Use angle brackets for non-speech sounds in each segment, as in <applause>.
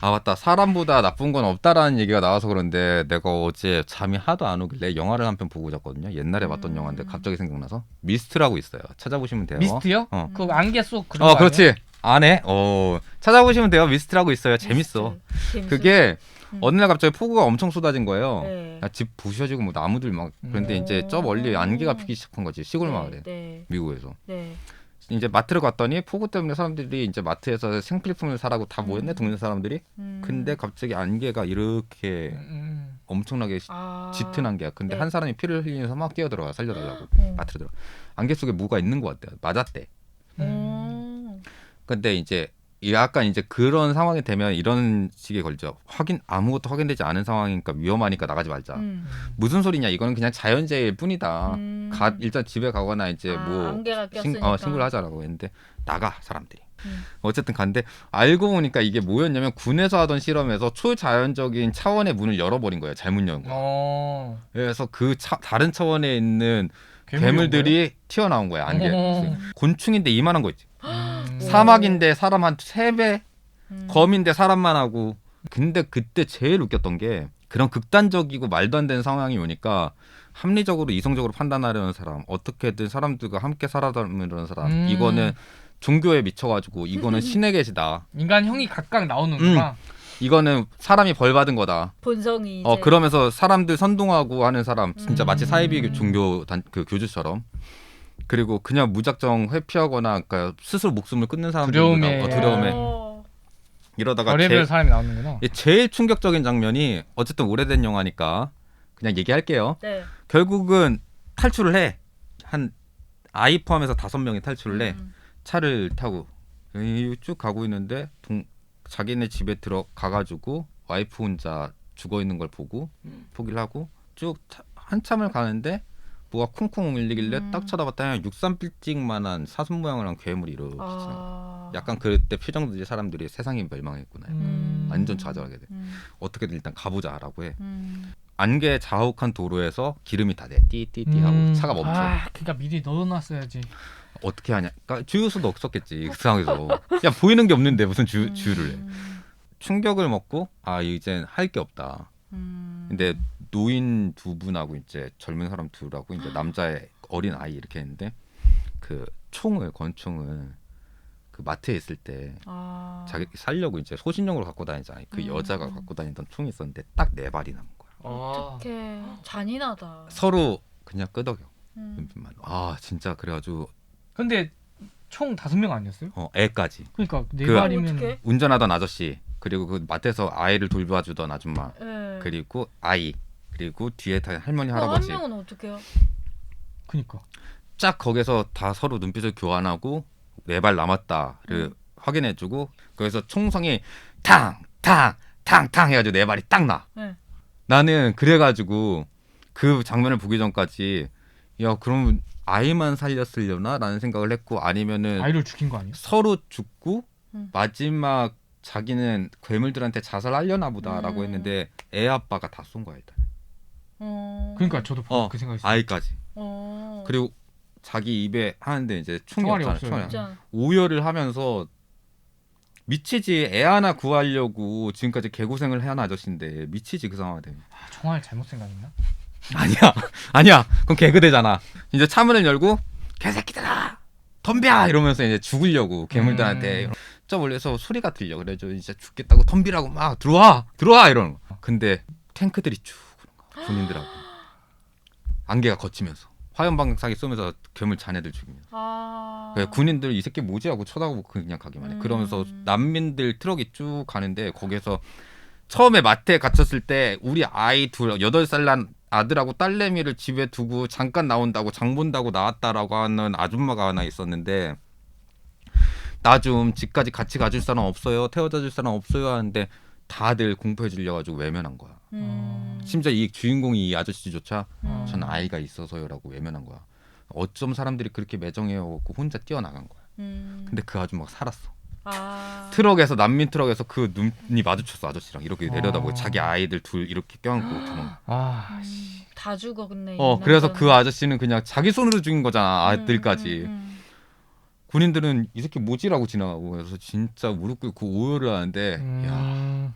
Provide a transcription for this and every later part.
아 맞다. 사람보다 나쁜 건 없다라는 얘기가 나와서 그런데 내가 어제 잠이 하도 안 오길래 영화를 한 편 보고 잤거든요. 옛날에 봤던 음. 영화인데 갑자기 생각나서 미스트라고 있어요. 찾아보시면 돼요. 미스트요? 어, 그 안개 속 그런 어거 그렇지. 안에? 어. 찾아보시면 돼요. 미스트라고 있어요. 재밌어. 재밌어. 그게 음. 어느 날 갑자기 폭우가 엄청 쏟아진 거예요. 네. 야, 집 부셔지고 뭐 나무들 막 그런데 음. 이제 저 멀리 안개가 피기 시작한 거지. 시골 마을에. 네. 미국에서. 네. 이제 마트를 갔더니 폭우 때문에 사람들이 이제 마트에서 생필품을 사라고 다 모였네 음. 동네 사람들이 음. 근데 갑자기 안개가 이렇게 음. 엄청나게 시- 아. 짙은 안개야 근데 네. 한 사람이 피를 흘리면서 막 뛰어 들어가 살려달라고 음. 마트로 들어 안개 속에 뭐가 있는 것 같대요 맞았대 음. 근데 이제 약간 이제 그런 상황이 되면 이런 식의 걸죠 확인 아무것도 확인되지 않은 상황이니까 위험하니까 나가지 말자 음. 무슨 소리냐 이거는 그냥 자연재해일 뿐이다 음. 가 일단 집에 가거나 이제 아, 뭐 신. 어, 신고를 하자라고 했는데 나가 사람들이 음. 어쨌든 간데 알고 보니까 이게 뭐였냐면 군에서 하던 실험에서 초자연적인 차원의 문을 열어버린 거예요 잘못 연 거. 어. 그래서 그 차, 다른 차원에 있는 괴물들이 튀어나온 거야 안개. 어. 곤충인데 이만한 거 있지. <gasps> 음. 사막인데 사람 한 세 배, 음. 검인데 사람만 하고. 근데 그때 제일 웃겼던 게 그런 극단적이고 말도 안 되는 상황이 오니까 합리적으로 이성적으로 판단하려는 사람, 어떻게든 사람들과 함께 살아가려는 사람, 음. 이거는 종교에 미쳐가지고 이거는 신의 계시다. 인간 형이 각각 나오는구나. 이거는 사람이 벌 받은 거다. 본성이 이제 어 그러면서 사람들 선동하고 하는 사람 진짜 마치 음. 사이비 종교 단, 그 교주처럼 그리고 그냥 무작정 회피하거나 그러니까 스스로 목숨을 끊는 사람들 두려움에. 어, 두려움에 어. 이러다가 별의별 제, 사람이 나오는구나. 예, 제일 충격적인 장면이 어쨌든 오래된 영화니까 그냥 얘기할게요. 네. 결국은 탈출을 해. 한 아이 포함해서 다섯 명이 탈출을 해. 음. 차를 타고 이- 쭉 가고 있는데 동, 자기네 집에 들어가가지고 와이프 혼자 죽어 있는 걸 보고 포기를 하고 쭉 타- 한참을 가는데 뭐가 쿵쿵 울리길래 음. 딱 쳐다봤더니 63빌딩만한 사슴 모양을 한 괴물이 이렇게. 아. 약간 그때 표정들이 사람들이 세상이 멸망했구나 음. 완전 좌절하게 돼 음. 어떻게든 일단 가보자라고 해 음. 안개 자욱한 도로에서 기름이 다돼 띠띠띠 하고 음. 차가 멈춰 아, 그러니까 미리 넣어놨어야지. 어떻게 하냐 그러니까 주유소도 없었겠지 그 상황에서 야 보이는 게 없는데 무슨 주, 주유를 해 음. 충격을 먹고 아 이젠 할 게 없다. 음. 근데 노인 두 분하고 이제 젊은 사람 둘하고 이제 남자의 어린 아이 이렇게 했는데 그 총을 권총을 그 마트에 있을 때 아. 자기 살려고 이제 소신용으로 갖고 다니잖아요. 그 음. 여자가 갖고 다니던 총이 있었는데 딱 네 발이 남은 거야. 어떡해. 잔인하다. 서로 그냥 끄덕여 음. 눈빛만. 아 진짜 그래가지고 근데 총 다섯 명 아니었어요? 어 애까지 그러니까 네 그- 발이면 어떡해? 운전하던 아저씨 그리고 그 마트에서 아이를 돌봐주던 아줌마 네. 그리고 아이 그리고 뒤에 다 할머니 어, 한 할아버지 명은 어떡해요? 그니까. 쫙 거기서 다 서로 눈빛을 교환하고 네 발 남았다를 음. 확인해주고 그래서 총성이 탕탕탕탕 해가지고 네 발이 딱 나. 네. 나는 그래가지고 그 장면을 보기 전까지 야 그럼 아이만 살렸으려나라는 생각을 했고 아니면은 아이를 죽인 거 아니야? 서로 죽고 음. 마지막 자기는 괴물들한테 자살하려나 보다라고 음. 했는데 애 아빠가 다 쏜 거야 일단 어. 그러니까 저도 어, 그 생각했어요. 아이까지 어. 그리고 자기 입에 하는데 이제 총이 총알이 없잖아 없어요. 총알. 진짜. 오열을 하면서 미치지. 애 하나 구하려고 지금까지 개고생을 해한 아저씨인데 미치지 그 상황이 되면 아, 총알 잘못 생각했나? <laughs> 아니야. 아니야. 그건 개그대잖아. 이제 차문을 열고 개새끼들아! 덤벼! 이러면서 이제 죽으려고 괴물들한테 음. 저 멀리서 소리가 들려. 그래서 이제 죽겠다고 덤비라고 막 들어와! 들어와! 이러는 거 근데 탱크들이 쭉 그런 거 군인들하고. <gasps> 안개가 걷히면서 화염 방사기 쏘면서 괴물 자네들 죽이면서 아. 그래, 군인들 이 새끼 뭐지 하고 쳐다보고 그냥 가기만 해. 음. 그러면서 난민들 트럭이 쭉 가는데 거기서 처음에 마트에 갇혔을 때 우리 아이 둘 여덟 살 난 아들하고 딸내미를 집에 두고 잠깐 나온다고 장 본다고 나왔다라고 하는 아줌마가 하나 있었는데 나 좀 집까지 같이 가줄 사람 없어요 태워다 줄 사람 없어요 하는데 다들 공포에 질려가지고 외면한 거야. 음. 심지어 이 주인공이 이 아저씨조차 음. 전 아이가 있어서요라고 외면한 거야. 어쩜 사람들이 그렇게 매정해갖고 혼자 뛰어나간 거야. 음. 근데 그 아줌마가 살았어. 아. 트럭에서 난민 트럭에서 그 눈이 마주쳤어 아저씨랑 이렇게 아. 내려다보고 자기 아이들 둘 이렇게 껴안고 도망. 아, 음. 다 죽어 근데. 어이 그래서. 그 아저씨는 그냥 자기 손으로 죽인 거잖아 음, 아들까지. 음, 군인들은 이 새끼 뭐지라고 지나가고 그래서 진짜 무릎 꿇고 오열을 하는데 야 음...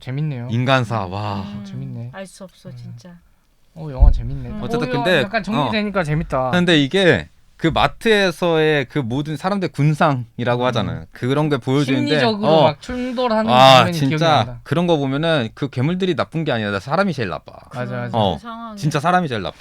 재밌네요. 인간사 와 음, 재밌네. 알 수 없어 음. 진짜. 어 영화 재밌네. 음. 어쨌든 어, 근데- 약간 정리되니까 재밌다. 근데 이게 그 마트에서의 그 모든 사람들 군상이라고 음. 하잖아요 그런 게 보여주는데 심리적으로 어, 막 충돌하는 아 장면이 기억이 진짜 난다. 그런 거 보면은 그 괴물들이 나쁜 게 아니라 사람이 제일 나빠 맞아 맞아. 어. 진짜 사람이 제일 나빠